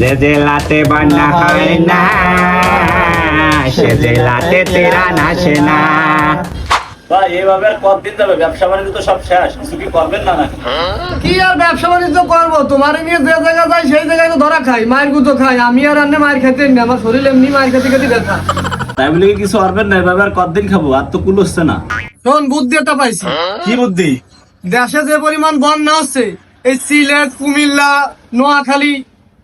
যে জেলাতে বন্যা হয় না সে জেলাতে আসে না ভাই এইভাবে আর কতদিন যাবে? ব্যবসা বাণিজ্য তো সব শেষ। কিছু কি করবেন না নাকি? কি আর ব্যবসা বাণিজ্য করব? তোমার নিয়ে যে জায়গা যাই সেই জায়গায় তো ধরা খাই। মায়ের গুতো খাই। আমি আর রান্না মায়ের খেতে না আমার শরীর এমনি মায়ের খেতে খেতে ব্যথা। তাই বলে কি কিছু করবেন না? এভাবে আর কতদিন খাব? আর তো কুল হচ্ছে না। শোন বুদ্ধি একটা পাইছি। কি বুদ্ধি? দেশে যে পরিমাণ বন্যা হচ্ছে এই সিলেট কুমিল্লা নোয়াখালী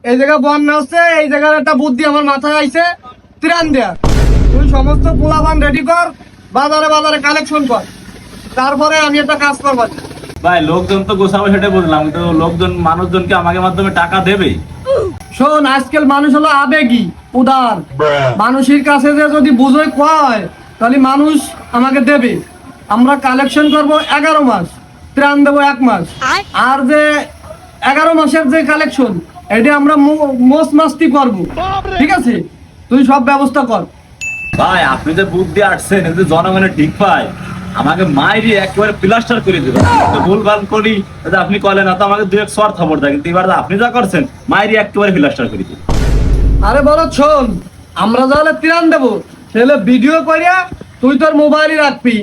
এই জায়গায় বন্যা হচ্ছে এই জায়গার একটা বুদ্ধি আমার মাথায় আইছে ত্রাণ দেয়া। তুই সমস্ত পোলাবান রেডি কর বাজারে বাজারে কালেকশন কর। তারপরে আমি একটা কাজ করব। ভাই লোকজন তো গোছাবো সেটা বুঝলাম তো লোকজন মানুষজনকে আমাকে মাধ্যমে টাকা দেবে? শোন আজকাল মানুষ হলো আবেগী উদার। মানুষের কাছে যে যদি বুঝোই কয় তাহলে মানুষ আমাকে দেবে। আমরা কালেকশন করব এগারো মাস ত্রাণ দেবো এক মাস। আর যে এগারো মাসের যে কালেকশন এটা আমরা মোস মাস্তি করব। ঠিক আছে? তুই সব ব্যবস্থা কর। ভাই আপনি যে বুদ্ধি আসছেন যদি জনগণে ঠিক পায় আমাকে মাইরি একেবারে প্লাস্টার করে দেবে ভুল ভালো করি যদি আপনি কলেন না তো আমাকে দু এক সর খবর দেয় কিন্তু এবার যে আপনি যা করছেন মাইরি একেবারে প্লাস্টার করে দেবে আরে বলো শোন আমরা তাহলে ত্রাণ দেবো তাহলে ভিডিও করিয়া তুই তোর মোবাইলই রাখবি।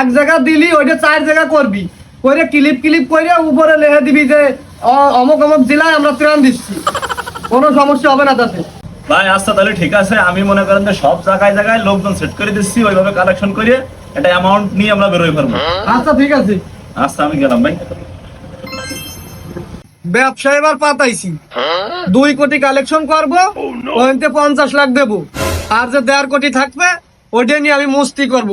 এক জায়গা দিলি ওইটা চার জায়গা করবি। করে ক্লিপ ক্লিপ করিয়া উপরে লেখে দিবি যে অমুক অমুক জেলায় আমরা ত্রাণ দিচ্ছি। কোনো সমস্যা হবে না তাতে। ভাই আচ্ছা তাহলে ঠিক আছে। আমি মনে করেন যে সব জায়গায় জায়গায় লোকজন সেট করে দিচ্ছি ওইভাবে কালেকশন করে একটা অ্যামাউন্ট নিয়ে আমরা বেরোই পারব আচ্ছা ঠিক আছে। আচ্ছা আমি গেলাম ভাই। ব্যবসা এবার পাতাইছি। দুই কোটি কালেকশন করব ওইতে পঞ্চাশ লাখ দেবো। আর যে দেড় কোটি থাকবে ওইটা নিয়ে আমি মস্তি করব।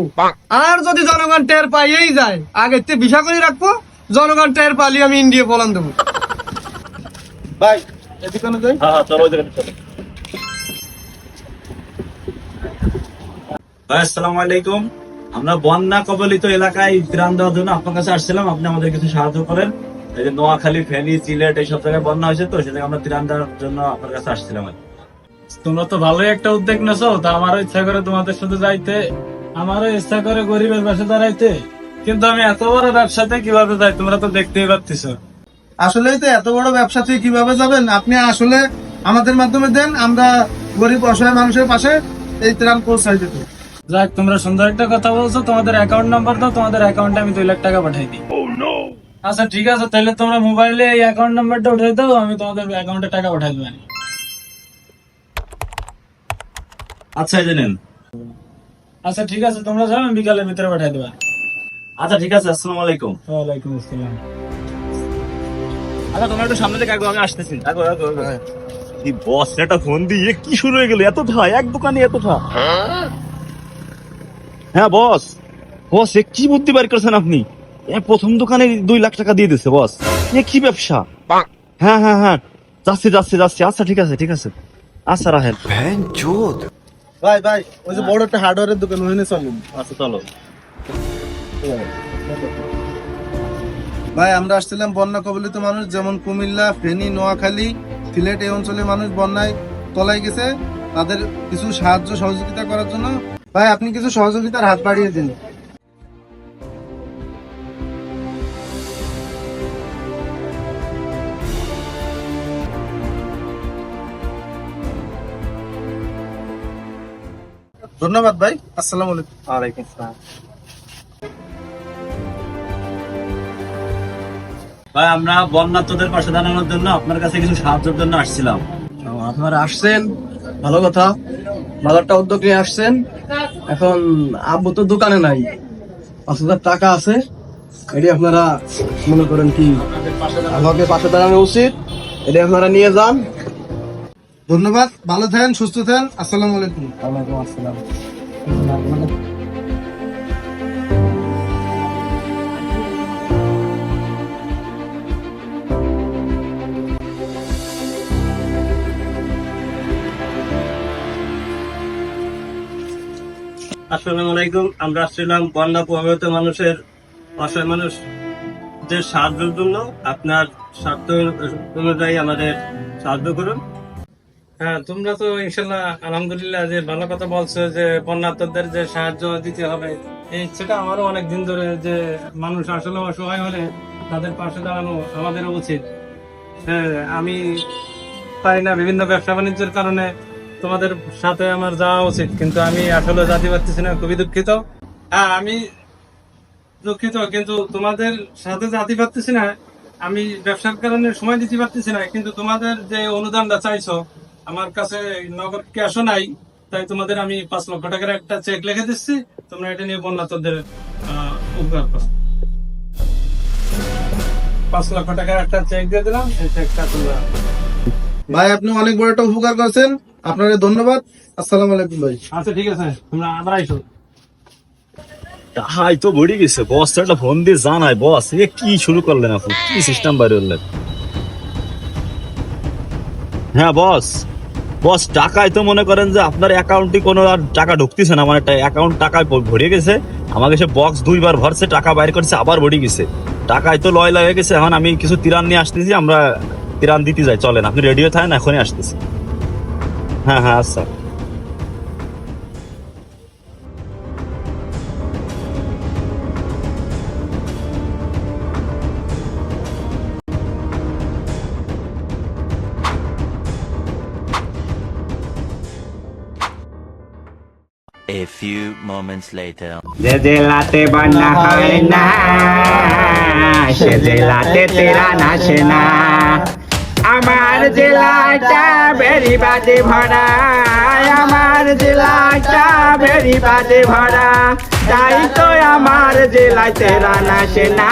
আর যদি জনগণ টের পাইয়েই যায় আগে তে ভিসা করে রাখব জনগণ টের পালি আমি ইন্ডিয়া ফলান দেবো। ভাই এদিকে যাই। হ্যাঁ হ্যাঁ চলো ওই জায়গাটা চলো। ভাই আসসালামু আলাইকুম। আমরা বন্যা কবলিত এলাকায় ত্রাণ দেওয়ার জন্য আপনার কাছে আসছিলাম। আপনি আমাদের কিছু সাহায্য করেন। এই যে নোয়াখালী ফেনী সিলেট এইসব জায়গায় বন্যা হয়েছে তো সে জায়গায় আমরা ত্রাণ দেওয়ার জন্য আপনার কাছে আসছিলাম তোমরা তো ভালোই একটা উদ্যোগ নেছো তা আমারও ইচ্ছা করে তোমাদের সাথে যাইতে। আমারও ইচ্ছা করে গরিবের পাশে দাঁড়াইতে। কিন্তু আমি এত বড় ব্যবসাতে কীভাবে যাই তোমরা তো দেখতেই পাচ্ছিস আসলেই তো এত বড় ব্যবসা থেকে কীভাবে যাবেন? আপনি আসলে আমাদের মাধ্যমে দেন আমরা গরিব অসহায় মানুষের পাশে এই ত্রাণ পৌঁছাই দিতে। যাক তোমরা সুন্দর একটা কথা বলছো। তোমাদের অ্যাকাউন্ট নাম্বার দাও তোমাদের অ্যাকাউন্টে আমি দুই লাখ টাকা পাঠাই দিই। আচ্ছা ঠিক আছে তাহলে তোমরা মোবাইলে এই অ্যাকাউন্ট নাম্বারটা উঠে দাও আমি তোমাদের অ্যাকাউন্টে টাকা পাঠাই দেবো আচ্ছা এই যে নেন। আচ্ছা ঠিক আছে তোমরা যাও আমি বিকালের ভিতরে পাঠাই দেবো আচ্ছা ঠিক আছে আসসালামু আলাইকুম। ওয়ালাইকুম আসসালাম। আচ্ছা তোমরা একটু সামনে থেকে আগো আমি আসতেছি। আগো আগো আগো। এই বস একটা ফোন দিয়ে কি শুরু হয়ে গেল? এত ঠা এক দোকানে এত ঠা হ্যাঁ বস বস এ কি বুদ্ধি বার করেছেন আপনি? এ প্রথম দোকানে দুই লাখ টাকা দিয়ে দিছে বস এ কি ব্যবসা? হ্যাঁ হ্যাঁ হ্যাঁ। যাচ্ছি যাচ্ছি যাচ্ছি। আচ্ছা ঠিক আছে ঠিক আছে। আচ্ছা রাহেল। ভাই ভাই ওই যে বড় একটা হার্ডওয়্যারের দোকান ওখানে চলুন। আচ্ছা চলো। ভাই, আমরা আসছিলাম বন্যা কবলিত মানুষ, যেমন কুমিল্লা, ফেনী, নোয়াখালী, সিলেট এই অঞ্চলে মানুষ বন্যায় তলায় গেছে। তাদের কিছু সাহায্য, সহযোগিতা করার জন্য। ভাই, আপনি কিছু সহযোগিতার হাত বাড়িয়ে দিন। ধন্যবাদ ভাই, আসসালামু আলাইকুম। ওয়ালাইকুম আসসালাম। ভাই আমরা বন্যার্থদের পাশে দাঁড়ানোর জন্য আপনার কাছে কিছু সাহায্যের জন্য আসছিলাম। আপনারা আসছেন ভালো কথা। বাজারটা উদ্যোগ নিয়ে আসছেন। এখন আব্বু তো দোকানে নাই পাঁচ হাজার টাকা আছে। এটি আপনারা মনে করেন কি আমাকে পাশে দাঁড়ানো উচিত। এটি আপনারা নিয়ে যান। ধন্যবাদ ভালো থাকেন সুস্থ থাকেন। আসসালামু আলাইকুম। ওয়ালাইকুম আসসালাম। আসসালামু আলাইকুম। আমরা আসছিলাম বন্যা প্রভাবিত মানুষের অসহায় মানুষ যে সাহায্যের জন্য। আপনার স্বার্থ অনুযায়ী আমাদের সাহায্য করুন। হ্যাঁ তোমরা তো ইনশাল্লাহ আলহামদুলিল্লাহ যে ভালো কথা বলছো যে বন্যার্থদের যে সাহায্য দিতে হবে, এই ইচ্ছেটা আমারও অনেক দিন ধরে যে মানুষ আসলে অসহায় হলে তাদের পাশে দাঁড়ানো আমাদের উচিত। হ্যাঁ আমি পারি না বিভিন্ন ব্যবসা বাণিজ্যের কারণে তোমাদের সাথে আমার যাওয়া উচিত কিন্তু আমি আসলে যেতে পারতেছি না খুবই দুঃখিত। হ্যাঁ আমি দুঃখিত কিন্তু তোমাদের সাথে যেতে পারতেছি না আমি ব্যবসার কারণে সময় দিতে পারতেছি না কিন্তু তোমাদের যে অনুদানটা চাইছো আমার কাছে নগদ ক্যাশও নাই তাই তোমাদের আমি পাঁচ লক্ষ টাকার একটা চেক লিখে দিচ্ছি তোমরা এটা নিয়ে বন্যাতদের আহ, উপকার করো। পাঁচ লক্ষ টাকার একটা চেক দিয়ে দিলাম এই চেকটা তোমরা ভাই আপনি অনেক বড় একটা উপকার করছেন। আপনাকে ধন্যবাদ। আসসালামু আলাইকুম ভাই। আচ্ছা ঠিক আছে। তোমরা আবার আইসো। হাই তো বড়ি গেছে বস একটা ফোন দিয়ে জানাই বস এ কি শুরু করলেন আপনি কি সিস্টেম বাইরে করলেন? হ্যাঁ বস। বস টাকায় তো মনে করেন যে আপনার অ্যাকাউন্টে কোনো আর টাকা ঢুকতেছে না। মানে অ্যাকাউন্ট টাকায় ভরে গেছে। আমাকে সে বক্স দুইবার ভরছে টাকা বাইর করছে আবার ভরে গেছে। টাকায় তো লয় হয়ে গেছে। এখন আমি কিছু তিরান নিয়ে আসতেছি আমরা তিরান দিতে যাই। চলেন আপনি রেডিও থাকেন এখনই আসতেছি। হ্যাঁ হ্যাঁ আচ্ছা A few moments later. যে জেলাতে বন্যা হয় না সে জেলাতে তিরান আসে না আমার জেলাটা বেরি বাদে ভরা আমার জেলাটা বেরি বাদে ভরা তাই তো আমার জেলায় তেরান আসে না।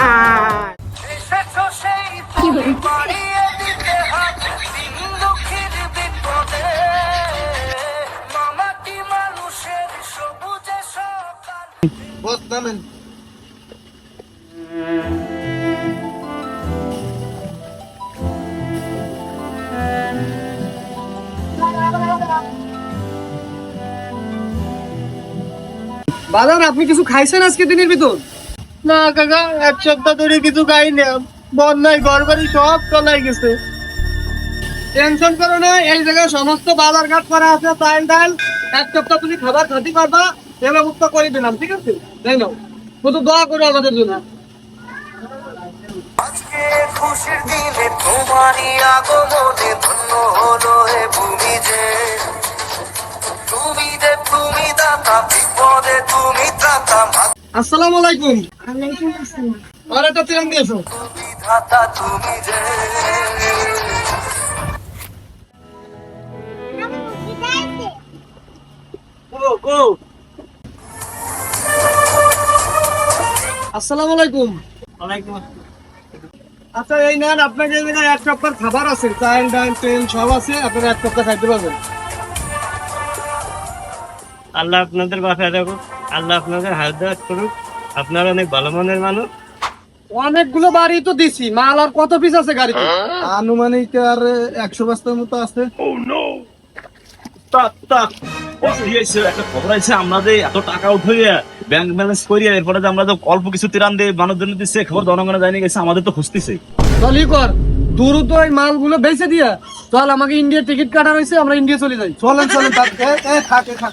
এসেছ বাজার আপনি কিছু খাইছেন আজকে দিনের ভিতর? না কাকা এক সপ্তাহ ধরে কিছু খাই না বন্যায় ঘর বাড়ি সব চলাই গেছে। টেনশন করো না এই জায়গায় সমস্ত বাজার ঘাট করা আছে চাল ডাল। এক সপ্তাহ তুমি খাবার খাতে পারবা এ ব্যবস্থা করে দিলাম ঠিক আছে? তাই না শুধু দোয়া করো আমাদের জন্য। আজকে খুশির দিনে তোমারই আগমনে ধন্য হলো হে ভূমি যে। তুমি দে তুমি দাতা বিপদে তুমি ত্রাতা আসসালামু আলাইকুম। আর একটা তিরান দিয়েছ বিধাতা তুমি যে। আসসালামু আলাইকুম। আচ্ছা এই নেন আপনাকে এই জায়গায় এক সপ্তাহ খাবার আছে চাল ডাল তেল সব আছে আপনারা এক সপ্তাহ খাইতে পারবেন। আল্লাহ আপনাদের বাসায় রাখুক আল্লাহ আপনাদের হাত করুক আপনারা অনেক ভালো মনের মানুষ। অনেকগুলো বাড়ি তো দিছি মাল আর কত পিস আছে গাড়িতে? আনুমানিক আর একশো বস্তার মতো আছে। তাক তাক। ও কি হয়েছে? একটা খবর আছে আমরা যে এত টাকা উঠাইয়া ব্যাংক ব্যালেন্স করিয়া এরপরে যে আমরা যে অল্প কিছু তিরান দিয়ে মানুষজন দিচ্ছে খবর জনগণে জানি গেছে আমাদের তো খুঁজতেছে। চলি কর দ্রুত এই মালগুলো বেচে দিয়া চল আমাকে ইন্ডিয়ার টিকিট কাটা রয়েছে আমরা ইন্ডিয়া চলে যাই। চলেন চলেন তার- এ, এ, থাক থাক।